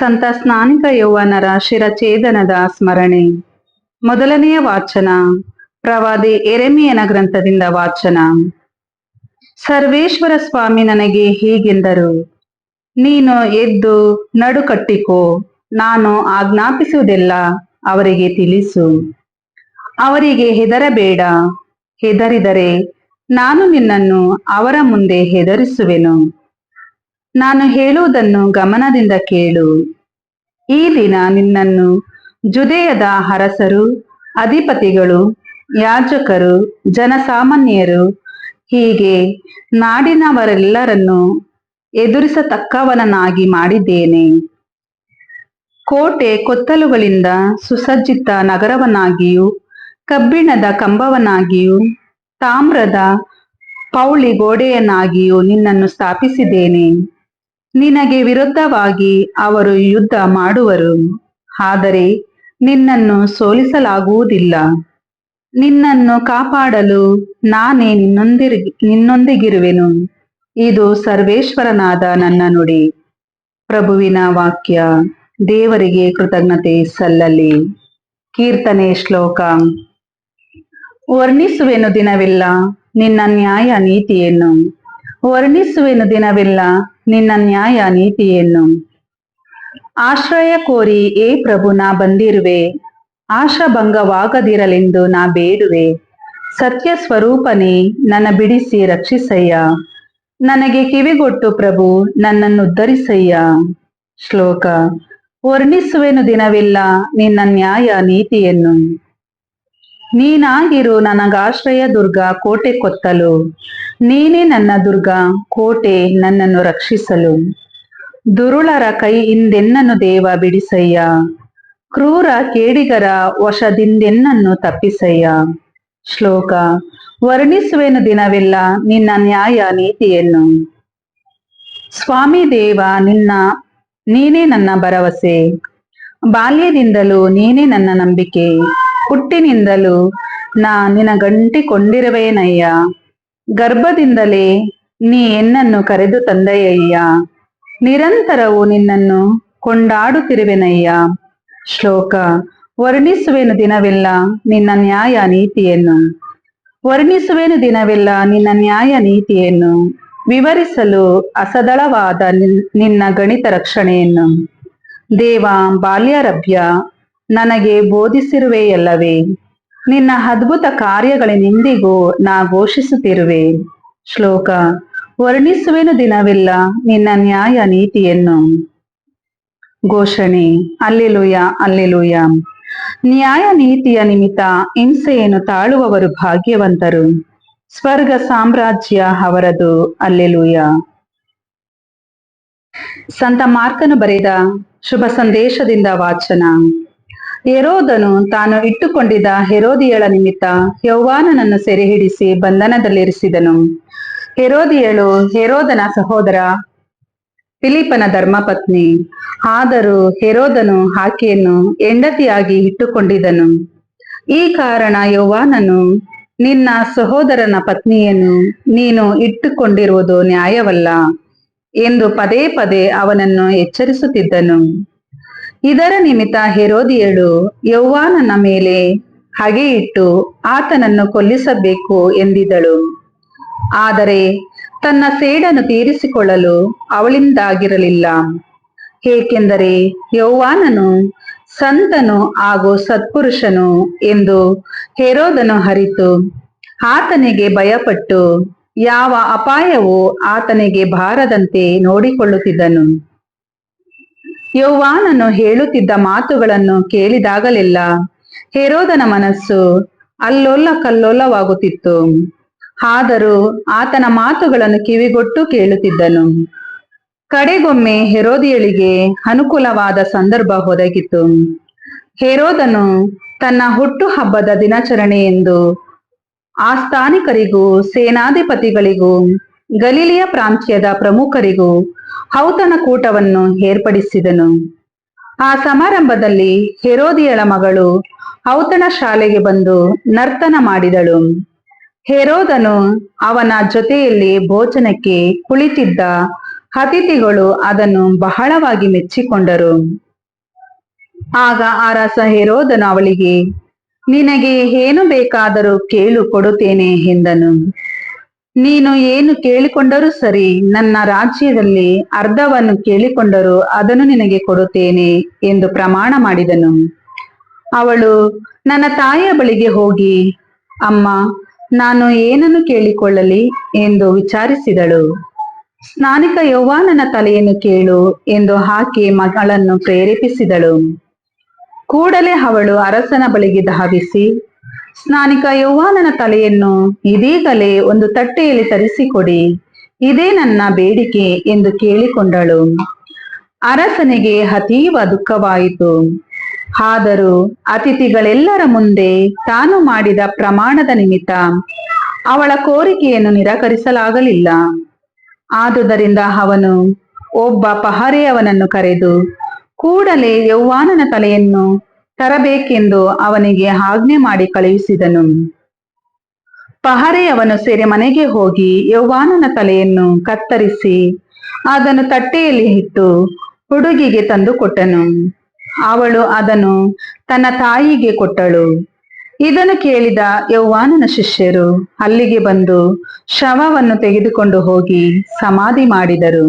ಸಂತ ಸ್ನಾನಿಕ ಯೌವನರ ಶಿರಚೇದನದ ಸ್ಮರಣೆ. ಮೊದಲನೆಯ ವಾಚನ. ಪ್ರವಾದಿ ಎರೆಮಿಯನ ಗ್ರಂಥದಿಂದ ವಾಚನ. ಸರ್ವೇಶ್ವರ ಸ್ವಾಮಿ ನನಗೆ ಹೀಗೆಂದರು. ನೀನು ಎದ್ದು ನಡುಕಟ್ಟಿಕೋ ನಾನು ಆಜ್ಞಾಪಿಸುವುದೆಲ್ಲ ಅವರಿಗೆ ತಿಳಿಸು. ಅವರಿಗೆ ಹೆದರಬೇಡ. ಹೆದರಿದರೆ ನಾನು ನಿನ್ನನ್ನು ಅವರ ಮುಂದೆ ಹೆದರಿಸುವೆನು. ನಾನು ಹೇಳುವುದನ್ನು ಗಮನದಿಂದ ಕೇಳು. ಈ ದಿನ ನಿನ್ನನ್ನು ಜುದೆಯದ ಅರಸರು, ಅಧಿಪತಿಗಳು, ಯಾಜಕರು, ಜನಸಾಮಾನ್ಯರು, ಹೀಗೆ ನಾಡಿನವರೆಲ್ಲರನ್ನು ಎದುರಿಸತಕ್ಕವನನ್ನಾಗಿ ಮಾಡಿದ್ದೇನೆ. ಕೋಟೆ ಕೊತ್ತಲುಗಳಿಂದ ಸುಸಜ್ಜಿತ ನಗರವನಾಗಿಯೂ ಕಬ್ಬಿಣದ ಕಂಬವನಾಗಿಯೂ ತಾಮ್ರದ ಪೌಳಿ ಗೋಡೆಯನ್ನಾಗಿಯೂ ನಿನ್ನನ್ನು ಸ್ಥಾಪಿಸಿದ್ದೇನೆ. ನಿನಗೆ ವಿರುದ್ಧವಾಗಿ ಅವರು ಯುದ್ಧ ಮಾಡುವರು. ಆದರೆ ನಿನ್ನನ್ನು ಸೋಲಿಸಲಾಗುವುದಿಲ್ಲ. ನಿನ್ನನ್ನು ಕಾಪಾಡಲು ನಾನೇ ನಿನ್ನೊಂದಿರ್, ನಿನ್ನೊಂದಿಗಿರುವೆನು. ಇದು ಸರ್ವೇಶ್ವರನಾದ ನನ್ನ ನುಡಿ. ಪ್ರಭುವಿನ ವಾಕ್ಯ, ದೇವರಿಗೆ ಕೃತಜ್ಞತೆ ಸಲ್ಲಲಿ. ಕೀರ್ತನೆ ಶ್ಲೋಕ. ವರ್ಣಿಸುವೆನು ದಿನವಿಲ್ಲ ನಿನ್ನ ನ್ಯಾಯ ನೀತಿಯನ್ನು. ವರ್ಣಿಸುವೆನು ದಿನವೆಲ್ಲ ನಿನ್ನ ನ್ಯಾಯ ನೀತಿಯನ್ನು. ಆಶ್ರಯ ಕೋರಿ, ಏ ಪ್ರಭು, ನಾ ಬಂದಿರುವೆ. ಆಶಾಭಂಗವಾಗದಿರಲೆಂದು ನಾ ಬೇಡುವೆ. ಸತ್ಯ ಸ್ವರೂಪನೇ ನನ್ನ ಬಿಡಿಸಿ ರಕ್ಷಿಸಯ್ಯ. ನನಗೆ ಕಿವಿಗೊಟ್ಟು ಪ್ರಭು, ನನ್ನನ್ನು ಉದ್ಧರಿಸಯ್ಯ. ಶ್ಲೋಕ. ವರ್ಣಿಸುವೆನು ದಿನವಿಲ್ಲ ನಿನ್ನ ನ್ಯಾಯ ನೀತಿಯನ್ನು. ನೀನಾಗಿರು ನನಗಾಶ್ರಯ ದುರ್ಗ, ಕೋಟೆ ಕೊತ್ತಲು. ನೀನೇ ನನ್ನ ದುರ್ಗ, ಕೋಟೆ ನನ್ನನ್ನು ರಕ್ಷಿಸಲು. ದುರುಳರ ಕೈ ಹಿಂದೆನ್ನನ್ನು ದೇವ ಬಿಡಿಸಯ್ಯ. ಕ್ರೂರ ಕೇಡಿಗರ ವಶದಿಂದೆನ್ನನ್ನು ತಪ್ಪಿಸಯ್ಯ. ಶ್ಲೋಕ, ವರ್ಣಿಸುವೆನು ದಿನವೆಲ್ಲ ನಿನ್ನ ನ್ಯಾಯ ನೀತಿಯನ್ನು. ಸ್ವಾಮಿ ದೇವ, ನಿನ್ನ, ನೀನೇ ನನ್ನ ಭರವಸೆ. ಬಾಲ್ಯದಿಂದಲೂ ನೀನೇ ನನ್ನ ನಂಬಿಕೆ. ಹುಟ್ಟಿನಿಂದಲೂ ನಾ ನಿನಗಂಟಿಕೊಂಡಿರುವೇನಯ್ಯ ಗರ್ಭದಿಂದಲೇ ನೀ ಎನ್ನನ್ನು ಕರೆದು ತಂದೆಯಯ್ಯ. ನಿರಂತರವು ನಿನ್ನನ್ನು ಕೊಂಡಾಡುತ್ತಿರುವೆನಯ್ಯ. ಶ್ಲೋಕ, ವರ್ಣಿಸುವೆನು ದಿನವೆಲ್ಲ ನಿನ್ನ ನ್ಯಾಯ ನೀತಿಯನ್ನು. ವರ್ಣಿಸುವೆನು ದಿನವೆಲ್ಲ ನಿನ್ನ ನ್ಯಾಯ ನೀತಿಯನ್ನು. ವಿವರಿಸಲು ಅಸದಳವಾದ ನಿನ್- ನಿನ್ನ ಗಣಿತ ರಕ್ಷಣೆಯನ್ನು. ದೇವ, ಬಾಲ್ಯಾರಭ್ಯ ನನಗೆ ಬೋಧಿಸಿರುವೆಯಲ್ಲವೇ ನಿನ್ನ ಅದ್ಭುತ ಕಾರ್ಯಗಳನ್ನೆಂದಿಗೂ ನಾ ಘೋಷಿಸುತ್ತಿರುವೆ. ಶ್ಲೋಕ, ವರ್ಣಿಸುವೆನು ದಿನವಿಲ್ಲ ನಿನ್ನ ನ್ಯಾಯ ನೀತಿಯನ್ನು. ಘೋಷಣೆ, ಅಲ್ಲೆಲುಯ ಅಲ್ಲೆಲುಯ. ನ್ಯಾಯ ನೀತಿಯ ನಿಮಿತ್ತ ಹಿಂಸೆಯನ್ನು ತಾಳುವವರು ಭಾಗ್ಯವಂತರು. ಸ್ವರ್ಗ ಸಾಮ್ರಾಜ್ಯ ಅವರದು, ಅಲ್ಲೆಲುಯ. ಸಂತ ಮಾರ್ಕನು ಬರೆದ ಶುಭ ಸಂದೇಶದಿಂದ ವಾಚನ. ಹೆರೋದನು ತಾನು ಇಟ್ಟುಕೊಂಡಿದ್ದ ಹೆರೋದಿಯಳ ನಿಮಿತ್ತ ಯೌವಾನನನ್ನು ಸೆರೆ ಹಿಡಿಸಿ ಬಂಧನದಲ್ಲಿರಿಸಿದನು. ಹೆರೋದಿಯಳು ಹೆರೋದನ ಸಹೋದರ ಫಿಲಿಪನ ಧರ್ಮಪತ್ನಿ. ಆದರೂ ಹೆರೋದನು ಆಕೆಯನ್ನು ಹೆಂಡತಿಯಾಗಿ ಇಟ್ಟುಕೊಂಡಿದ್ದನು. ಈ ಕಾರಣ ಯೌವಾನನು ನಿನ್ನ ಸಹೋದರನ ಪತ್ನಿಯನ್ನು ನೀನು ಇಟ್ಟುಕೊಂಡಿರುವುದು ನ್ಯಾಯವಲ್ಲ ಎಂದು ಪದೇ ಪದೇ ಅವನನ್ನು ಎಚ್ಚರಿಸುತ್ತಿದ್ದನು. ಇದರ ನಿಮಿತ್ತ ಹೆರೋದಿಯಳು ಯೌವಾನನ ಮೇಲೆ ಹಗೆ ಇಟ್ಟು ಆತನನ್ನು ಕೊಲ್ಲಿಸಬೇಕು ಎಂದಿದಳು. ಆದರೆ ತನ್ನ ಸೇಡನ್ನು ತೀರಿಸಿಕೊಳ್ಳಲು ಅವಳಿಂದಾಗಿರಲಿಲ್ಲ. ಏಕೆಂದರೆ ಯೌವಾನನು ಸಂತನು ಹಾಗೂ ಸತ್ಪುರುಷನು ಎಂದು ಹೆರೋದನು ಹರಿತು ಆತನಿಗೆ ಭಯಪಟ್ಟು ಯಾವ ಅಪಾಯವೂ ಆತನಿಗೆ ಬಾರದಂತೆ ನೋಡಿಕೊಳ್ಳುತ್ತಿದ್ದನು. ಯೌವಾನನು ಹೇಳುತ್ತಿದ್ದ ಮಾತುಗಳನ್ನು ಕೇಳಿದಾಗಲೆಲ್ಲ ಹೆರೋದನ ಮನಸ್ಸು ಅಲ್ಲೊಲ್ಲ ಕಲ್ಲೋಲವಾಗುತ್ತಿತ್ತು ಆದರೂ ಆತನ ಮಾತುಗಳನ್ನು ಕಿವಿಗೊಟ್ಟು ಕೇಳುತ್ತಿದ್ದನು. ಕಡೆಗೊಮ್ಮೆ ಹೆರೋದಿಯಳಿಗೆ ಅನುಕೂಲವಾದ ಸಂದರ್ಭ ಒದಗಿತು. ಹೆರೋದನು ತನ್ನ ಹುಟ್ಟು ಹಬ್ಬದ ದಿನಾಚರಣೆ ಎಂದು ಆಸ್ಥಾನಿಕರಿಗೂ ಸೇನಾಧಿಪತಿಗಳಿಗೂ ಗಲೀಲಿಯ ಪ್ರಾಂತ್ಯದ ಪ್ರಮುಖರಿಗೂ ಔತಣಕೂಟವನ್ನು ಏರ್ಪಡಿಸಿದನು. ಆ ಸಮಾರಂಭದಲ್ಲಿ ಹೆರೋದಿಯಳ ಮಗಳು ಔತಣ ಶಾಲೆಗೆ ಬಂದು ನರ್ತನ ಮಾಡಿದಳು. ಹೆರೋದನು ಅವನ ಜೊತೆಯಲ್ಲಿ ಭೋಜನಕ್ಕೆ ಕುಳಿತಿದ್ದ ಅತಿಥಿಗಳು ಅದನ್ನು ಬಹಳವಾಗಿ ಮೆಚ್ಚಿಕೊಂಡರು. ಆಗ ಆರಾಸ ಹೆರೋದನು ಅವಳಿಗೆ, ನಿನಗೆ ಏನು ಬೇಕಾದರೂ ಕೇಳು ಕೊಡುತ್ತೇನೆ ಎಂದನು. ನೀನು ಏನು ಕೇಳಿಕೊಂಡರೂ ಸರಿ, ನನ್ನ ರಾಜ್ಯದಲ್ಲಿ ಅರ್ಧವನ್ನು ಕೇಳಿಕೊಂಡರೂ ಅದನ್ನು ನಿನಗೆ ಕೊಡುತ್ತೇನೆ ಎಂದು ಪ್ರಮಾಣ ಮಾಡಿದನು. ಅವಳು, ನನ್ನ ತಾಯಿಯ ಬಳಿಗೆ ಹೋಗಿ, ಅಮ್ಮ, ನಾನು ಏನನ್ನು ಕೇಳಿಕೊಳ್ಳಲಿ ಎಂದು ವಿಚಾರಿಸಿದಳು. ಸ್ನಾನಿಕ ಯೌವಾನನ ತಲೆಯನ್ನು ಕೇಳು ಎಂದು ಹಾಕಿ ಮಗಳನ್ನು ಪ್ರೇರೇಪಿಸಿದಳು. ಕೂಡಲೇ ಅವಳು ಅರಸನ ಬಳಿಗೆ ಧಾವಿಸಿ ಸ್ನಾನಿಕ ಯೌವಾನನ ತಲೆಯನ್ನು ಇದೀಗಲೇ ಒಂದು ತಟ್ಟೆಯಲ್ಲಿ ತರಿಸಿಕೊಡಿ. ಇದೇ ನನ್ನ ಬೇಡಿಕೆ ಎಂದು ಕೇಳಿಕೊಂಡಳು. ಅರಸನಿಗೆ ಅತೀವ ದುಃಖವಾಯಿತು. ಆದರೂ ಅತಿಥಿಗಳೆಲ್ಲರ ಮುಂದೆ ತಾನು ಮಾಡಿದ ಪ್ರಮಾಣದ ನಿಮಿತ್ತ ಅವಳ ಕೋರಿಕೆಯನ್ನು ನಿರಾಕರಿಸಲಾಗಲಿಲ್ಲ. ಆದುದರಿಂದ ಅವನು ಒಬ್ಬ ಪಹರೆಯವನನ್ನು ಕರೆದು ಕೂಡಲೇ ಯೌವಾನನ ತಲೆಯನ್ನು ತರಬೇಕೆಂದು ಅವನಿಗೆ ಆಜ್ಞೆ ಮಾಡಿ ಕಳುಹಿಸಿದನು. ಪಹರೆಯವನು ಸೇರಿ ಮನೆಗೆ ಹೋಗಿ ಯೌವಾನನ ತಲೆಯನ್ನು ಕತ್ತರಿಸಿ ಅದನ್ನು ತಟ್ಟೆಯಲ್ಲಿ ಇಟ್ಟು ಹುಡುಗಿಗೆ ತಂದು ಕೊಟ್ಟನು. ಅವಳು ಅದನ್ನು ತನ್ನ ತಾಯಿಗೆ ಕೊಟ್ಟಳು. ಇದನ್ನು ಕೇಳಿದ ಯೌವಾನನ ಶಿಷ್ಯರು ಅಲ್ಲಿಗೆ ಬಂದು ಶವವನ್ನು ತೆಗೆದುಕೊಂಡು ಹೋಗಿ ಸಮಾಧಿ ಮಾಡಿದರು.